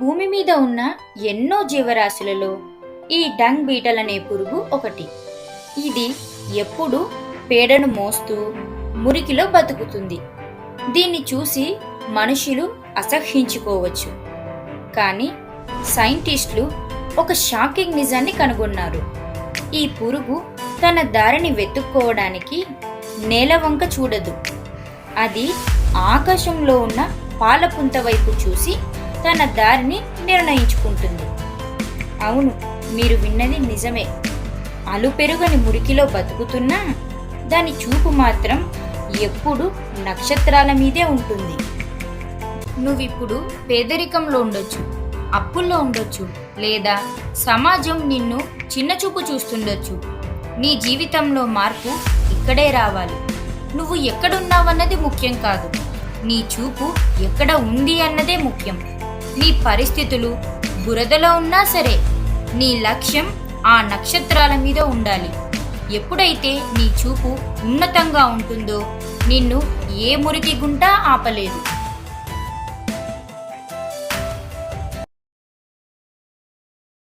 భూమి మీద ఉన్న ఎన్నో జీవరాశులలో ఈ డంగ్ బీటల్ అనే పురుగు ఒకటి. ఇది ఎప్పుడు పేడను మోస్తూ మురికిలో బతుకుతుంది. దీన్ని చూసి మనుషులు అసహ్యించుకోవచ్చు. కానీ సైంటిస్టులు ఒక షాకింగ్ నిజాన్ని కనుగొన్నారు. ఈ పురుగు తన దారిని వెతుక్కోవడానికి నేల వంక చూడదు. అది ఆకాశంలో ఉన్న పాలపుంత వైపు చూసి తన దారిని నిర్ణయించుకుంటుంది. అవును మీరు విన్నది నిజమే. అలుపెరుగని మురికిలో బతుకుతున్నా దాని చూపు మాత్రం ఎప్పుడు నక్షత్రాల మీదే ఉంటుంది. నువ్విప్పుడు పేదరికంలో ఉండొచ్చు అప్పుల్లో ఉండొచ్చు లేదా సమాజం నిన్ను చిన్నచూపు చూస్తుండొచ్చు. నీ జీవితంలో మార్పు ఇక్కడే రావాలి. నువ్వు ఎక్కడున్నావన్నది ముఖ్యం కాదు. నీ చూపు ఎక్కడ ఉంది అన్నదే ముఖ్యం. నీ పరిస్థితులు బురదలో ఉన్నా సరే నీ లక్ష్యం ఆ నక్షత్రాల మీద ఉండాలి. ఎప్పుడైతే నీ చూపు ఉన్నతంగా ఉంటుందో నిన్ను ఏ మురికి గుంట ఆపలేదు.